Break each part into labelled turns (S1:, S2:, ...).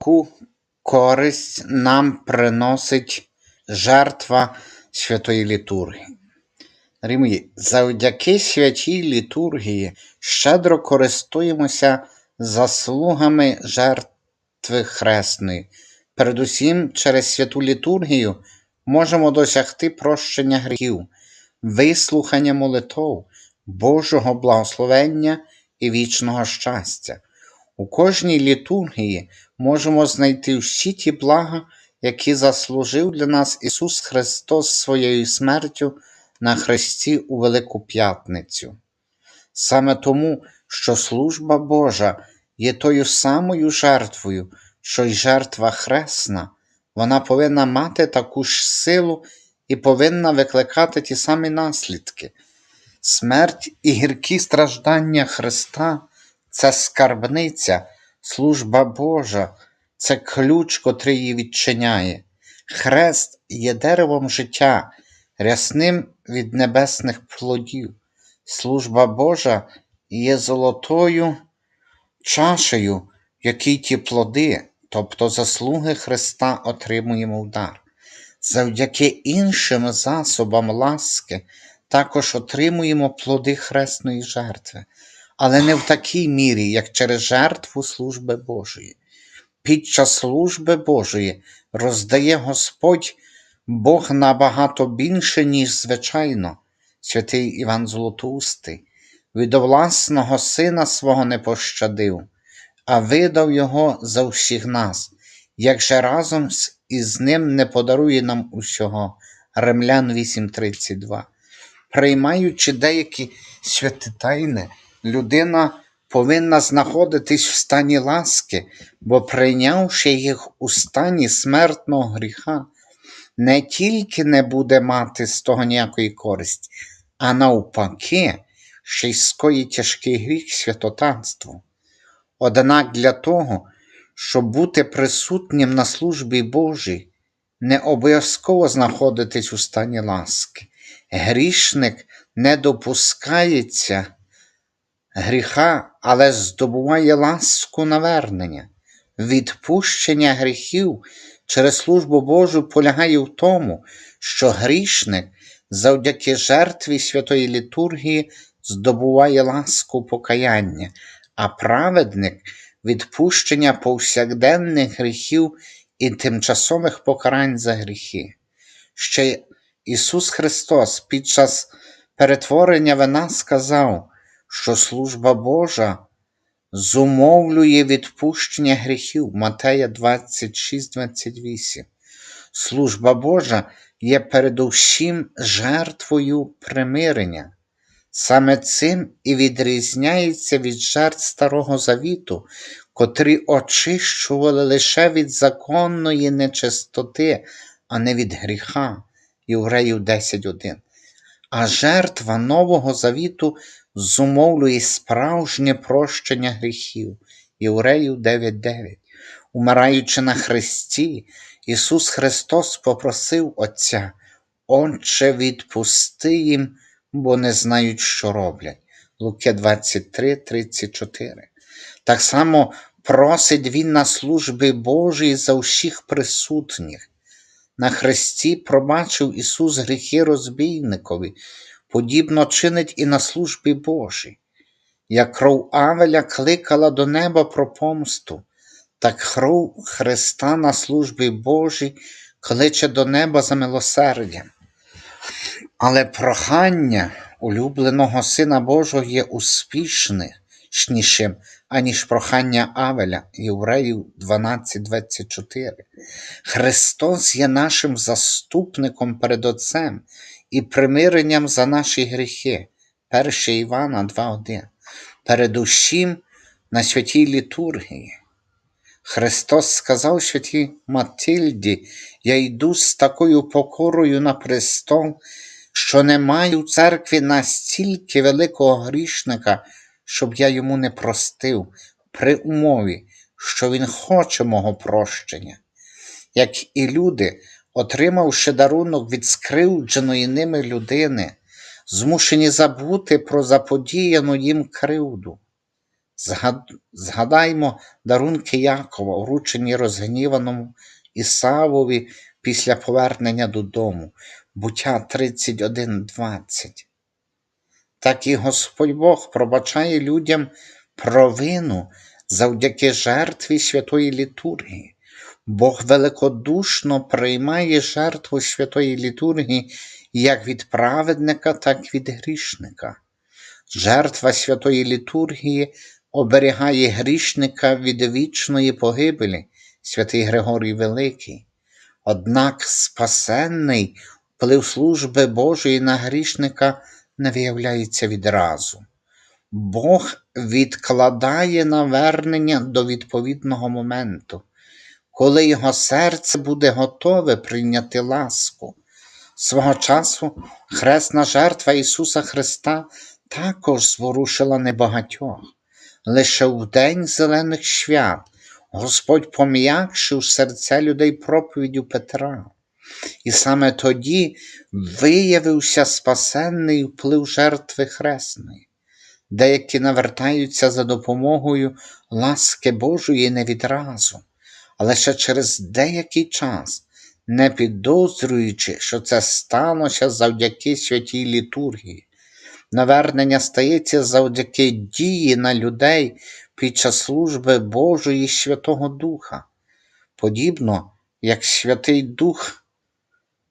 S1: яку користь нам приносить жертва святої літургії. Дорогі завдяки святій літургії щедро користуємося заслугами жертви хресної. Передусім, через святу літургію можемо досягти прощення гріхів, вислухання молитов, Божого благословення і вічного щастя. У кожній літургії можемо знайти всі ті блага, які заслужив для нас Ісус Христос своєю смертю на Христі у Велику П'ятницю. Саме тому, що служба Божа є тою самою жертвою, що й жертва хресна, вона повинна мати таку ж силу і повинна викликати ті самі наслідки. Смерть і гіркі страждання Христа це скарбниця, служба Божа, це ключ, котрий її відчиняє. Хрест є деревом життя, рясним від небесних плодів. Служба Божа є золотою чашею, якій ті плоди, тобто заслуги Христа, отримуємо в дар. Завдяки іншим засобам ласки також отримуємо плоди хресної жертви, але не в такій мірі, як через жертву служби Божої. Під час служби Божої роздає Господь Бог набагато більше, ніж звичайно, святий Іван Золотоустий, від власного сина свого не пощадив, а видав його за всіх нас, як же разом із ним не подарує нам усього. Римлян 8:32. Приймаючи деякі святі тайни, людина повинна знаходитись в стані ласки, бо прийнявши їх у стані смертного гріха, не тільки не буде мати з того ніякої користі, а навпаки, ще й скоїть тяжкий гріх святотатству. Однак для того, щоб бути присутнім на службі Божій, не обов'язково знаходитись у стані ласки. Грішник не допускається гріха, але здобуває ласку навернення. Відпущення гріхів через службу Божу полягає в тому, що грішник завдяки жертві святої літургії здобуває ласку покаяння, а праведник відпущення повсякденних гріхів і тимчасових покарань за гріхи. Ще Ісус Христос під час перетворення вина сказав, що служба Божа зумовлює відпущення гріхів Матея 26-28. Служба Божа є передусім жертвою примирення. Саме цим і відрізняється від жертв Старого Завіту, котрі очищували лише від законної нечистоти, а не від гріха. Євреїв 10.1. А жертва Нового Завіту зумовлює справжнє прощення гріхів. Євреїв 9.9. Умираючи на Христі, Ісус Христос попросив Отця, Отче, відпусти їм, бо не знають, що роблять. Луки 23, 34. Так само просить Він на службі Божій за всіх присутніх. На хресті пробачив Ісус гріхи розбійникові, подібно чинить і на службі Божій. Як кров Авеля кликала до неба про помсту, так кров Христа на службі Божій кличе до неба за милосердям. Але прохання улюбленого Сина Божого є успішнішим, аніж прохання Авеля, Євреїв 12.24. Христос є нашим заступником перед Отцем і примиренням за наші гріхи. 1 Івана 2.1. Передусім на святій літургії. Христос сказав святій Матильді, я йду з такою покорою на престол, що не маю в церкві настільки великого грішника, щоб я йому не простив, при умові, що він хоче мого прощення. Як і люди, отримавши дарунок від скривдженої ними людини, змушені забути про заподіяну їм кривду. Згадаймо дарунки Якова, вручені розгніваному Ісавові після повернення додому, буття 31.20. Так і Господь Бог пробачає людям провину завдяки жертві святої літургії. Бог великодушно приймає жертву святої літургії як від праведника, так і від грішника. Жертва святої літургії оберігає грішника від вічної погибелі, святий Григорій Великий. Однак спасенний вплив служби Божої на грішника не виявляється відразу. Бог відкладає навернення до відповідного моменту, коли його серце буде готове прийняти ласку. Свого часу хресна жертва Ісуса Христа також зворушила небагатьох. Лише в день зелених свят Господь пом'якшив серця людей проповіддю Петра. І саме тоді виявився спасенний вплив жертви хресної. Деякі навертаються за допомогою ласки Божої не відразу, але ще через деякий час, не підозрюючи, що це сталося завдяки святій літургії. Навернення стається завдяки дії на людей під час служби Божої Святого Духа. Подібно, як Святий Дух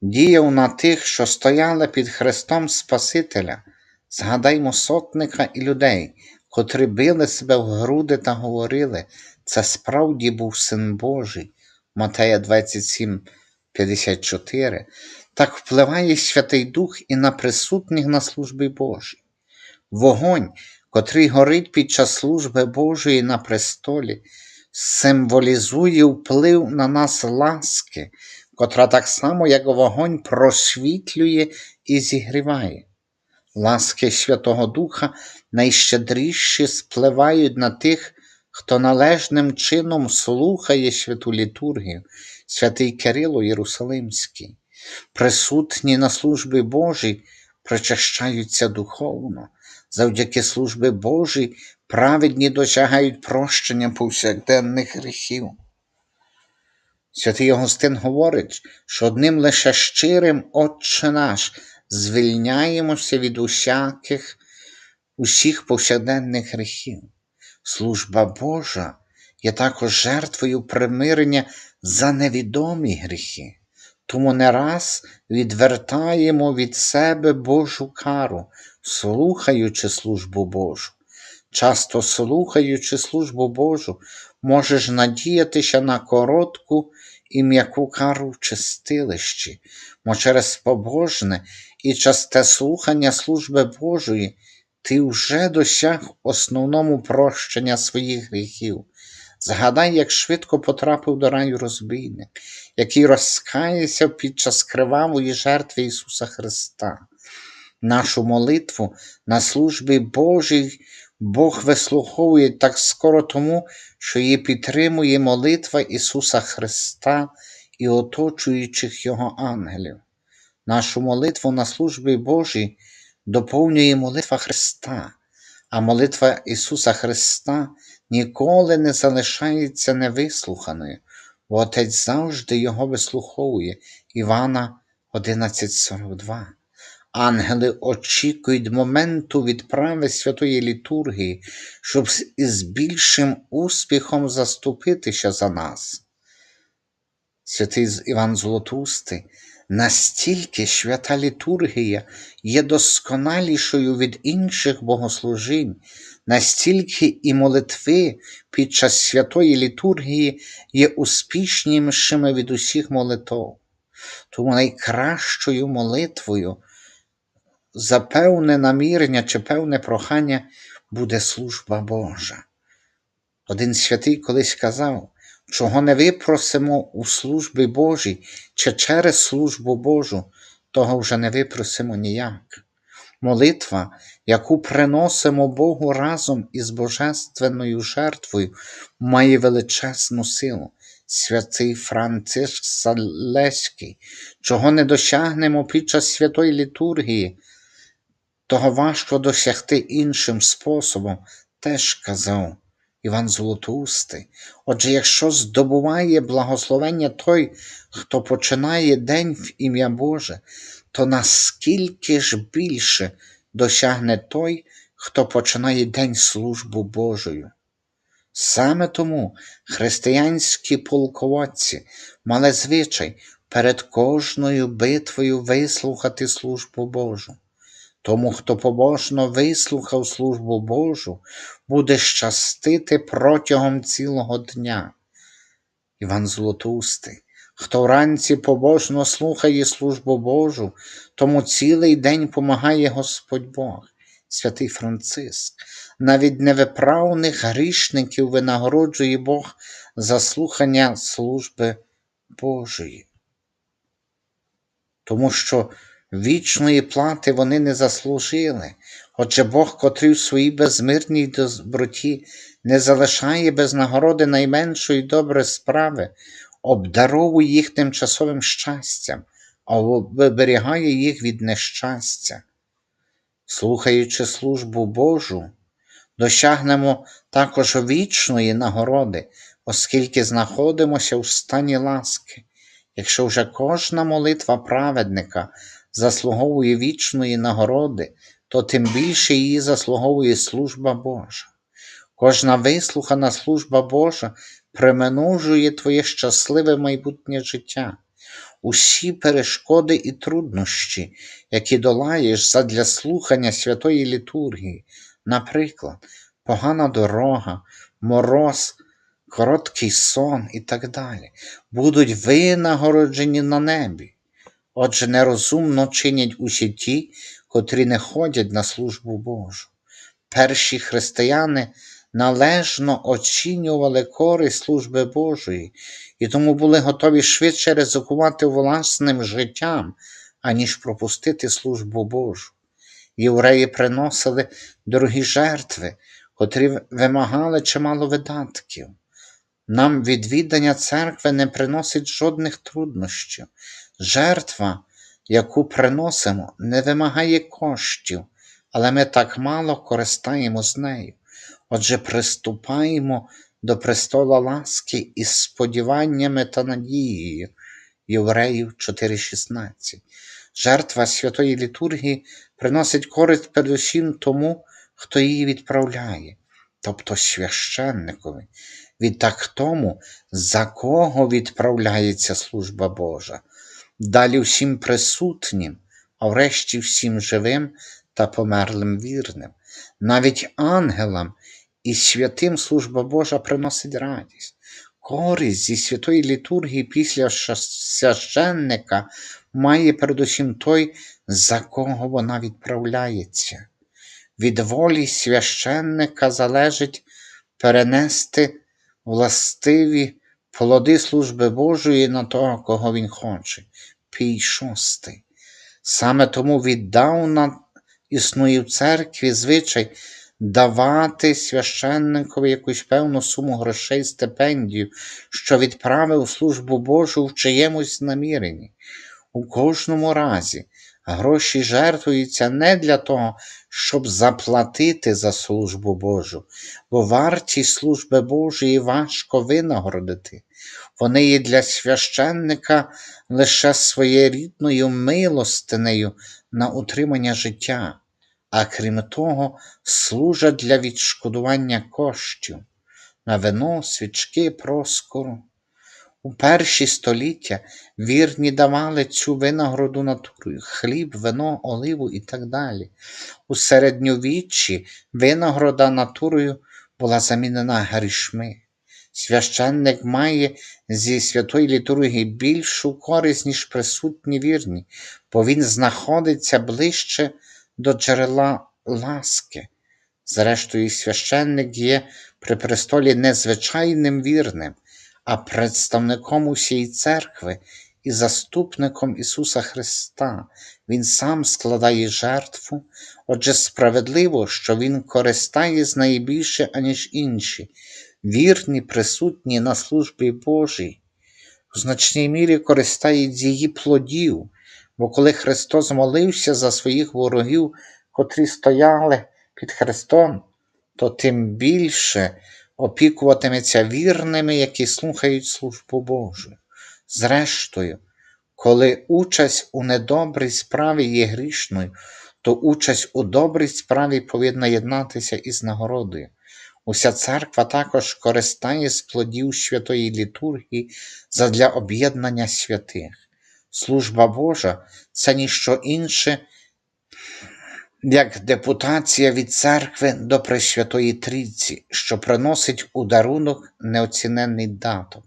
S1: діяв на тих, що стояли під Христом Спасителя, згадаймо сотника і людей, котрі били себе в груди та говорили, це справді був Син Божий. Матея 27, 54. Так впливає Святий Дух і на присутніх на службі Божій. Вогонь, котрий горить під час служби Божої на престолі, символізує вплив на нас ласки, котра так само, як вогонь, просвітлює і зігріває. Ласки Святого Духа найщедріші спливають на тих, хто належним чином слухає святу літургію, святий Кирило Єрусалимський. Присутні на службі Божій причащаються духовно. Завдяки службі Божій праведні досягають прощення повсякденних гріхів. Святий Августин говорить, що одним лише щирим Отче наш звільняємося від усяких, усіх повсякденних гріхів. Служба Божа є також жертвою примирення за невідомі гріхи. Тому не раз відвертаємо від себе Божу кару, слухаючи службу Божу. Часто слухаючи службу Божу, можеш надіятися на коротку і м'яку кару в чистилищі, мо через побожне і часте слухання служби Божої ти вже досяг основному прощення своїх гріхів. Згадай, як швидко потрапив до раю розбійник, який розкаявся під час кривавої жертви Ісуса Христа. Нашу молитву на службі Божій Бог вислуховує так скоро тому, що її підтримує молитва Ісуса Христа і оточуючих Його ангелів. Нашу молитву на службі Божій доповнює молитва Христа, а молитва Ісуса Христа ніколи не залишається невислуханою, бо Отець завжди Його вислуховує. Івана 11.42. Ангели очікують моменту відправи святої літургії, щоб із більшим успіхом заступитися за нас. Святий Іван Золотустий, настільки свята літургія є досконалішою від інших богослужінь, настільки і молитви під час святої літургії є успішнішими від усіх молитв. Тому найкращою молитвою за певне намірення чи певне прохання буде служба Божа. Один святий колись казав, чого не випросимо у службі Божій чи через службу Божу, того вже не випросимо ніяк. Молитва, яку приносимо Богу разом із божественною жертвою, має величезну силу. Святий Франциск Салеський, чого не досягнемо під час святої літургії, того важко досягти іншим способом, теж казав Іван Золотоустий. Отже, якщо здобуває благословення той, хто починає день в ім'я Боже, то наскільки ж більше досягне той, хто починає день службу Божою? Саме тому християнські полководці мали звичай перед кожною битвою вислухати службу Божу. Тому, хто побожно вислухав службу Божу, буде щастити протягом цілого дня. Іван Золотоустий. Хто вранці побожно слухає службу Божу, тому цілий день помагає Господь Бог, святий Франциск. Навіть невиправних грішників винагороджує Бог за слухання служби Божої. Тому що вічної плати вони не заслужили. Отже, Бог, котрий в своїй безмирній доброті не залишає без нагороди найменшої доброї справи, обдаровує їх тимчасовим щастям, а виберігає їх від нещастя. Слухаючи службу Божу, досягнемо також вічної нагороди, оскільки знаходимося в стані ласки. Якщо вже кожна молитва праведника заслуговує вічної нагороди, то тим більше її заслуговує служба Божа. Кожна вислухана служба Божа примножує твоє щасливе майбутнє життя. Усі перешкоди і труднощі, які долаєш задля слухання святої літургії, наприклад, погана дорога, мороз, короткий сон і так далі, будуть винагороджені на небі. Отже, нерозумно чинять усі ті, котрі не ходять на службу Божу. Перші християни належно оцінювали користь служби Божої і тому були готові швидше ризикувати власним життям, аніж пропустити службу Божу. Євреї приносили дорогі жертви, котрі вимагали чимало видатків. Нам відвідання церкви не приносить жодних труднощів. Жертва, яку приносимо, не вимагає коштів, але ми так мало користаємо нею. Отже, приступаємо до престола ласки із сподіваннями та надією. Євреїв 4:16. Жертва святої літургії приносить користь передусім тому, хто її відправляє, тобто священникові. Відтак тому, за кого відправляється служба Божа, далі всім присутнім, а врешті всім живим та померлим вірним, навіть ангелам і святим служба Божа приносить радість. Користь зі святої літургії після священника має передусім той, за кого вона відправляється. Від волі священника залежить перенести властиві плоди служби Божої на того, кого він хоче. Пій шостий. Саме тому віддавна існує в церкві звичай давати священникові якусь певну суму грошей стипендію, що відправив службу Божу в чиємусь наміренні. У кожному разі гроші жертвуються не для того, щоб заплатити за службу Божу, бо вартість служби Божої важко винагородити. Вони є для священника лише своєрідною милостинею на утримання життя, а крім того, служать для відшкодування коштів на вино, свічки, проскору. У перші століття вірні давали цю винагороду натурою хліб, вино, оливу і так далі. У середньовіччі винагорода натурою була замінена грішми. Священник має зі святої літургії більшу користь, ніж присутні вірні, бо він знаходиться ближче до джерела ласки. Зрештою, священник є при престолі незвичайним вірним, а представником усієї церкви і заступником Ісуса Христа. Він сам складає жертву, отже, справедливо, що Він користає з неї більше, аніж інші, вірні, присутні на службі Божій. В значній мірі користають з її плодів, бо коли Христос молився за своїх ворогів, котрі стояли під Христом, то тим більше опікуватиметься вірними, які слухають службу Божу. Зрештою, коли участь у недобрій справі є грішною, то участь у добрій справі повинна єднатися із нагородою. Уся церква також користає з плодів святої літургії задля об'єднання святих. Служба Божа це ніщо інше, як депутація від церкви до Пресвятої Трійці, що приносить у дарунок неоціненний даток.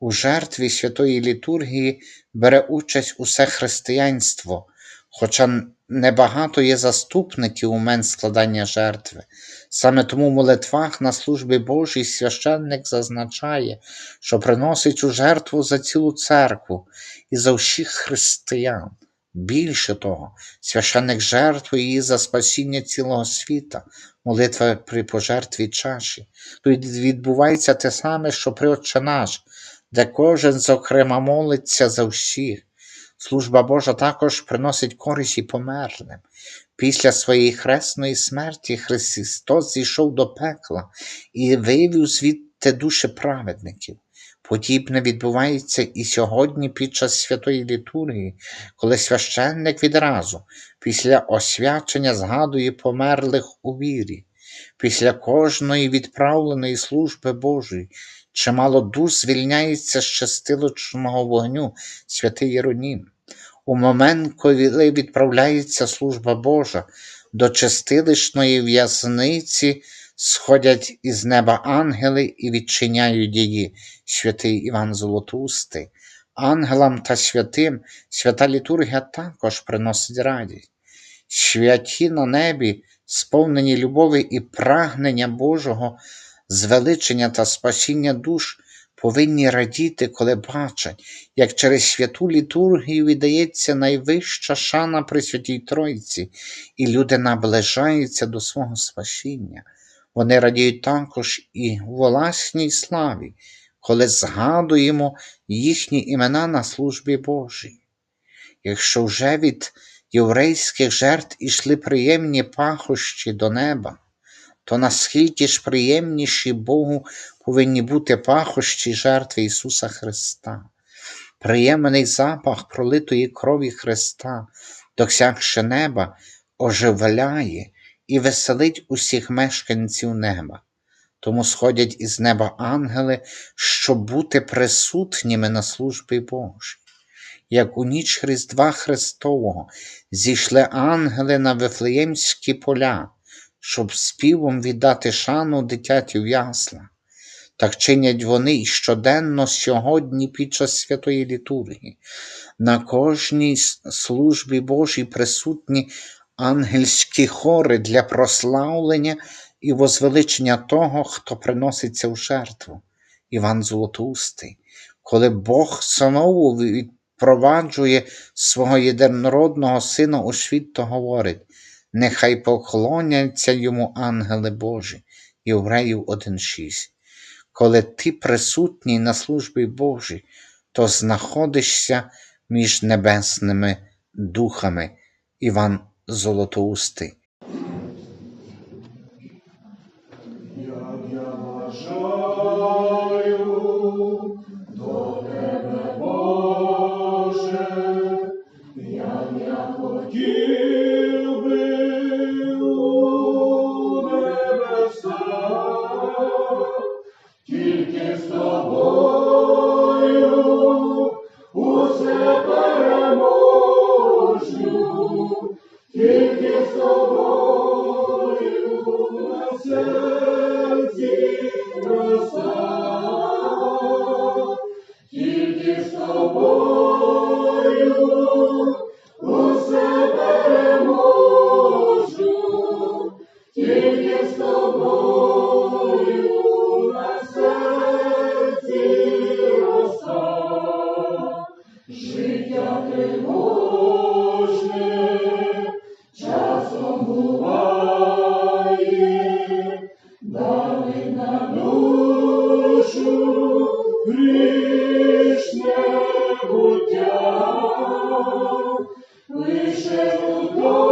S1: У жертві святої літургії бере участь усе християнство, хоча небагато є заступників умен складання жертви. Саме тому в молитвах на службі Божій священник зазначає, що приносить у жертву за цілу церкву і за всіх християн. Більше того, священник жертвує її за спасіння цілого світа, молитва при пожертві чаші. Тут відбувається те саме, що при Отче наш, де кожен, зокрема, молиться за всіх. Служба Божа також приносить користь і померлим. Після своєї хресної смерті Христос зійшов до пекла і вивів звідти душі праведників. Подібне відбувається і сьогодні під час святої літургії, коли священник відразу, після освячення згадує померлих у вірі, після кожної відправленої служби Божої, чимало душ звільняється з чистилочного вогню святий Єронім. У момент, коли відправляється служба Божа, до чистилищної в'язниці сходять із неба ангели і відчиняють її, святий Іван Золотустий. Ангелам та святим свята літургія також приносить радість. Святі на небі, сповнені любові і прагнення Божого, звеличення та спасіння душ, повинні радіти, коли бачать, як через святу літургію віддається найвища шана при Святій Тройці, і люди наближаються до свого спасіння. Вони радіють також і власній славі, коли згадуємо їхні імена на службі Божій. Якщо вже від єврейських жертв ішли приємні пахощі до неба, то наскільки ж приємніші Богу повинні бути пахощі жертви Ісуса Христа, приємний запах пролитої крові Христа, досягши неба, оживляє і веселить усіх мешканців неба. Тому сходять із неба ангели, щоб бути присутніми на службі Божій. Як у ніч Різдва Христового зійшли ангели на Вифлеємські поля, щоб співом віддати шану дитяті в ясла. Так чинять вони і щоденно сьогодні під час святої літургії. На кожній службі Божій присутні ангельські хори для прославлення і возвеличення того, хто приноситься в жертву. Іван Золотоустий. Коли Бог знову відпроваджує свого єдинородного Сина у світ, то говорить, нехай поклоняться йому ангели Божі. Євреїв 1.6. Коли ти присутній на службі Божій, то знаходишся між небесними духами. Іван Золотоустий.
S2: Буття,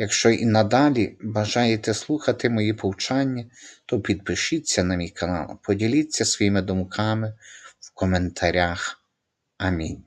S1: Якщо і надалі бажаєте слухати мої повчання, то підпишіться на мій канал, поділіться своїми думками в коментарях. Амінь.